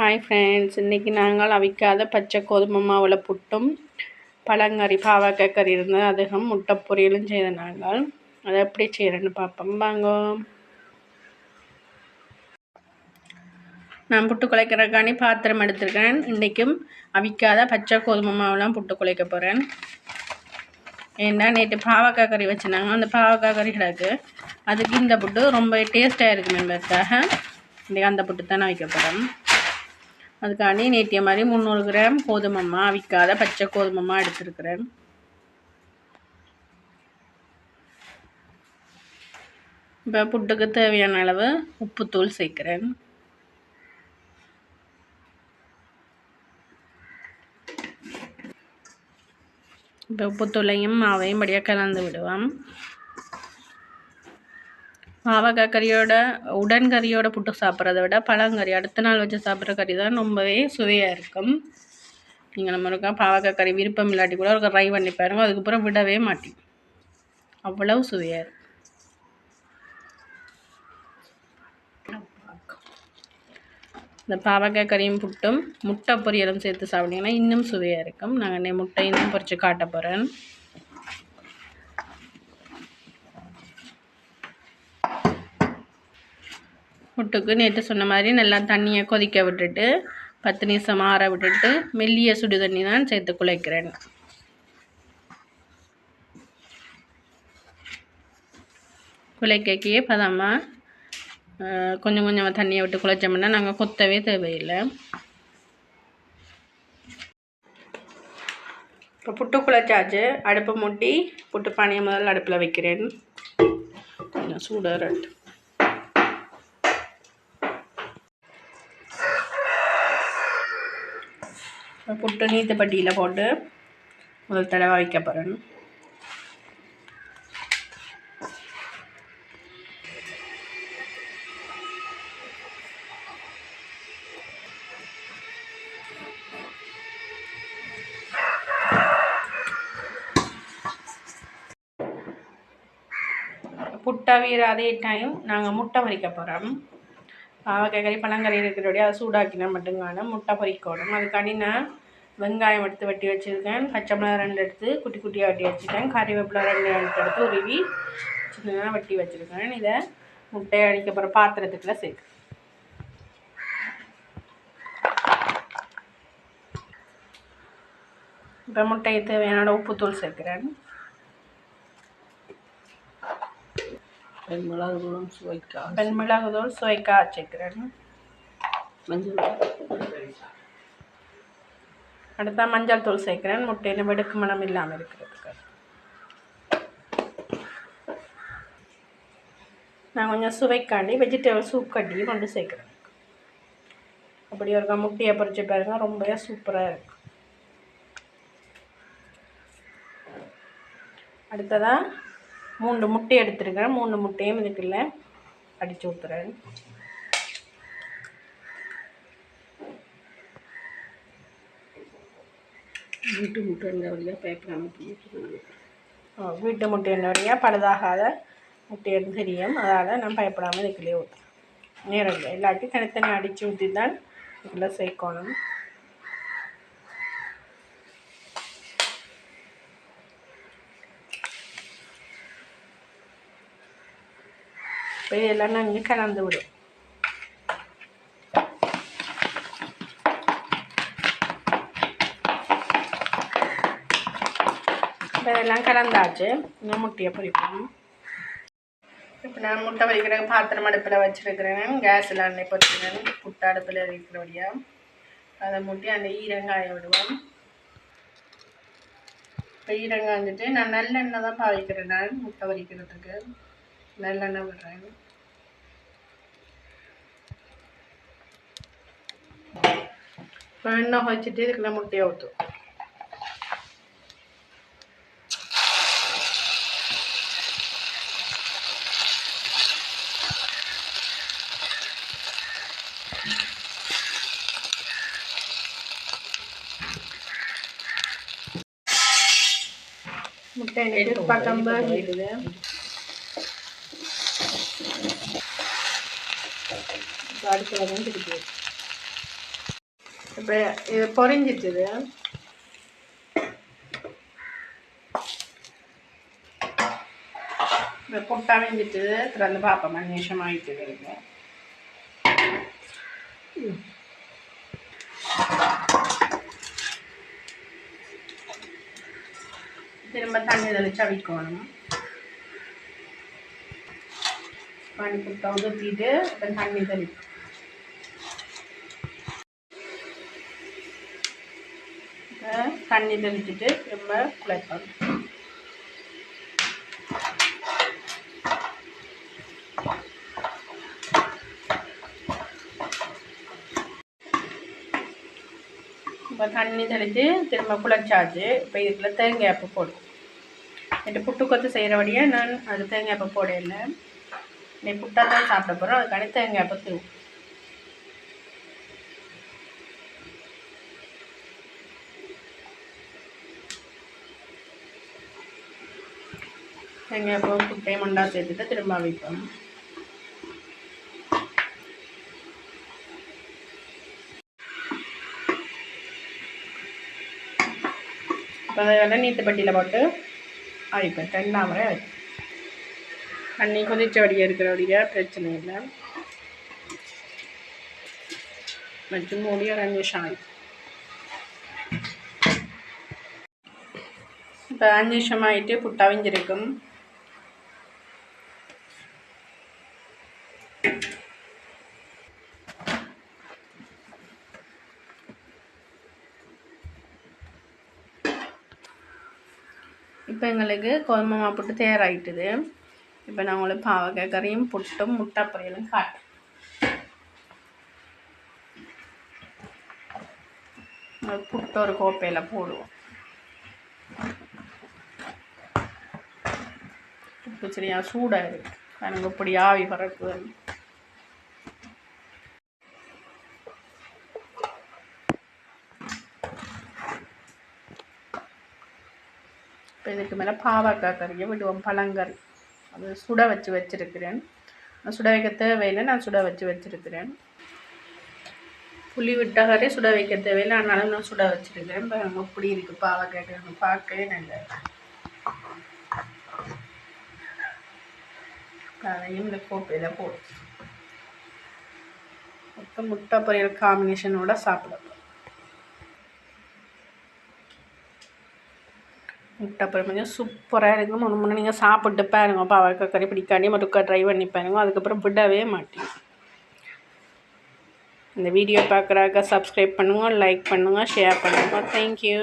Hi friends இன்றைக்கி நாங்கள் அவிக்காத பச்சை கோதுமை மாவில் புட்டும் பழங்கறி பாவக்காய் கறி இருந்தது அதுவும் முட்டை பொரியலும் செய்த நாங்கள். அதை எப்படி செய்கிறேன்னு பார்ப்போம். வாங்க. நான் புட்டு குலைக்கிறக்காண்டி பாத்திரம் எடுத்திருக்கேன். இன்றைக்கும் அவிக்காத பச்சை கோதுமை மாவுலாம் புட்டு குலைக்க போகிறேன் ஏன்னா நேற்று பாவக்காய் கறி வச்சுருந்தாங்க. அந்த பாவக்காய் கறி கிடக்கு. அதுக்கு இந்த புட்டு ரொம்ப டேஸ்ட்டாக இருக்கும் என்பதற்காக இன்றைக்கி அந்த புட்டு தான் நான் வைக்க போகிறேன் அதுக்காண்டி நேற்றிய மாதிரி முந்நூறு கிராம் கோதுமம்மா அவிக்காத பச்சை கோதுமம்மா எடுத்துருக்குறேன். இப்போ புட்டுக்கு தேவையான அளவு உப்புத்தூள் சேர்க்குறேன். இப்போ உப்புத்தூளையும் மாவையும் படியாக கலந்து விடுவோம். பாவக்காய் கறியோட உடன் கறியோட புட்டு சாப்பிட்றத விட பழங்கறி அடுத்த நாள் வச்சு சாப்பிட்ற கறி தான் ரொம்பவே சுவையாக இருக்கும். நீங்கள் நம்ம இருக்கா பாவக்காய் கறி விருப்பம் இல்லாட்டி கூட ஒரு ட்ரை பண்ணி பாருங்கள் அதுக்கப்புறம் விடவே மாட்டேன். அவ்வளவு சுவையாக இருக்கும். இந்த பாவக்காய் கறியும் புட்டும் முட்டை பொரியலும் சேர்த்து சாப்பிட்டீங்கன்னா இன்னும் சுவையாக இருக்கும். நாங்கள் முட்டையும் பொறிச்சு காட்ட போகிறேன் புட்டுக்கு நேற்று சொன்ன மாதிரி நல்லா தண்ணியை கொதிக்க விட்டுட்டு பத்து நிமிஷம் ஆற விட்டுட்டு மெல்லிய சுடு தண்ணி தான் சேர்த்து குழைக்கிறேன். குழைக்கையே பதமாக கொஞ்சம் கொஞ்சமாக தண்ணியை விட்டு குழைச்சோம்னா நாங்கள் கொத்தவே தேவையில்லை. இப்போ புட்டு குழைச்சாச்சு. அடுப்பை மூட்டி புட்டு பானையை முதல்ல அடுப்பில் வைக்கிறேன். கொஞ்சம் சூடாக புட்டு நீத்து பட்டியில் போட்டு முதல் தடவை வைக்க போகிறேன் புட்டை வீர அதே டைம் நாங்கள் முட்டை பொரிக்க போகிறோம் பாவக்காய் கறி பழங்கறி இருக்கிறபடியே அதை சூடாக்கினா மட்டுங்கான முட்டை பறிக்கணும் அதுக்காண்டி நான் வெங்காயம் எடுத்து வெட்டி வச்சுருக்கேன். பச்சை மிளகா ரெண்டு எடுத்து குட்டி குட்டியாக வெட்டி வச்சுருக்கேன். கறிவேப்பிலை ரெண்டு ரெண்டு எடுத்து உருவி சின்னதாக வெட்டி வச்சுருக்கேன். இதை முட்டையை அடிக்க போகிற பாத்திரத்துக்குள்ள சேர்க்கு இப்போ முட்டையை தேவையான உப்புத்தூள் சேர்க்குறேன். பெண்மிளகுதூளும் சுவைக்கா பெண்மிளகுதூள் சுவைக்காக சேர்க்குறேன். மஞ்சள் அடுத்தா மஞ்சள் தூள் சேர்க்குறேன். முட்டையில் வெடுக்கு மனம் இல்லாமல் இருக்கிறதுக்கு. நான் கொஞ்சம் சுவைக்காண்டி வெஜிடபிள் சூப் கட்டி கொண்டு சேர்க்குறேன். அப்படி ஒரு முட்டையை பொறிச்சு பாருங்க ரொம்பவே சூப்பராக இருக்கும் அடுத்ததாக மூன்று முட்டை எடுத்துருக்கேன் மூணு முட்டையும் இதுக்குள்ள அடித்து ஊற்றுறேன் வீட்டு முட்டை எண்ணெய் வழியாக பேப்பர் அமைப்பு வீட்டு முட்டை எண்ணெய் வழியாக பழுதாகாத முட்டைன்னு தெரியும். அதால் நான் பயப்படாமல் இதுக்குள்ளே ஊற்றுறேன் நேரம் எல்லாத்தையும் தனித்தனி அடித்து ஊற்றி தான் இதுக்குள்ளே சேர்க்கணும். இப்போ இதெல்லாம் நன்கு கலந்து விடும். இதெல்லாம் கலந்தாச்சு. இன்னும் முட்டையை பொரிப்போம் இப்போ நான் முட்டை பொரிக்கிற பாத்திரம் அடுப்பில் வச்சுருக்கிறேன். கேஸில் அன்னை பொறிக்கிறேன். புட்டை அடுப்பில் இருக்கிறபடியா அதை முட்டி அந்த ஈரங்காய விடுவோம். இப்போ ஈரங்காய்ஞ்சிட்டு நான் நல்லெண்ணெய் தான் பாவிக்கிறேன் நான் முட்டை பொறிக்கிறதுக்கு. நல்லெண்ணெய் விடுறேன். எண்ணெய் வச்சுட்டு இதுக்குள்ள முட்டையை ஊற்றும் முட்டை எனக்கு பக்கம் இருக்குது. அடுத்த வந்து திருப்பி இப்போ இது பொரிஞ்சிட்டுது இப்போ புட்டா வெஞ்சிட்டு திறந்து பார்ப்போம் மஞ்சள் ஆகிட்டு இருக்கு திரும்ப தண்ணி தெளிச்சு அவிக்கணும் பண்ணி கொடுத்தா ஊற்றிட்டு அப்புறம் தண்ணி தெளிக்கும். தண்ணி தெளிச்சுட்டு திரும்ப குழைக்கணும் இப்போ தண்ணி தெளித்து திரும்ப குழைச்சாச்சு இப்போ இதுக்குள்ள தேங்காய் அப்போ போடும் என்கிட்ட புட்டு கொத்து செய்கிறபடியே நான் அது தேங்காய் அப்போ போடல. நீ புட்டா தான் சாப்பிட போகிறோம். அதுக்கான தேங்காய் அப்போ தூவும் தேங்காய் அப்போ புட்டையும் மண்டா சேர்த்துட்டு திரும்ப வைப்போம் இப்போ அதெல்லாம் நீத்து பட்டியில் போட்டு அவிப்பேன் ரெண்டாம் வரை அவிப்பேன் தண்ணி கொதிச்சபடியாக இருக்கிறபடியாக பிரச்சனை இல்லை வச்சு மூடி ஒரு அஞ்சு நிமிஷம் ஆகும் இப்போ அஞ்சு நிமிஷம் ஆகிட்டு புட்டு அவிஞ்சிருக்கும் இப்போ எங்களுக்கு கோதுமை புட்டு தயாராகிட்டுது இப்போ நான் உங்களுக்கு பாவக்காய் கறியும் புட்டும் முட்டை பொரியலும் காட்டேன் புட்டு ஒரு கோப்பையில் போடுவோம். உப்பு சரியா சூடாக இருக்குது எனக்கு இப்படி ஆவி பறக்குது இப்போ இதுக்கு மேலே பாவக்காய் கறியை விடுவோம் பழங்கறி. அது சுட வச்சு வச்சுருக்கிறேன். சுட வைக்க தேவையில்லை நான் சுட வச்சு வச்சுருக்கிறேன். புளி விட்ட கறி சுட வைக்க தேவையில்லை அதனால நான் சுட வச்சுருக்கிறேன். இப்போ எனக்கு இப்படி இருக்குது பாவக்காய் கறி பார்க்கவே நல்லா அதையும் இந்த கோப்பையில் போட்டு. மொத்தம் முட்டை பொரியல் காம்பினேஷனோட சாப்பிடலாம் முட்டை பொரியல் கொஞ்சம் சூப்பராக இருக்கும் ஒன்று முன்னே நீங்கள் சாப்பிட்டு பாருங்க. பாவக்காய் கறி பிடிக்காண்டி மட்டுக்கா ட்ரை பண்ணி பாருங்க. அதுக்கப்புறம் விடவே மாட்டேன். இந்த வீடியோ பார்க்குறாக்க சப்ஸ்கிரைப் பண்ணுங்கள் லைக் பண்ணுங்கள் ஷேர் பண்ணுங்கள் தேங்க்யூ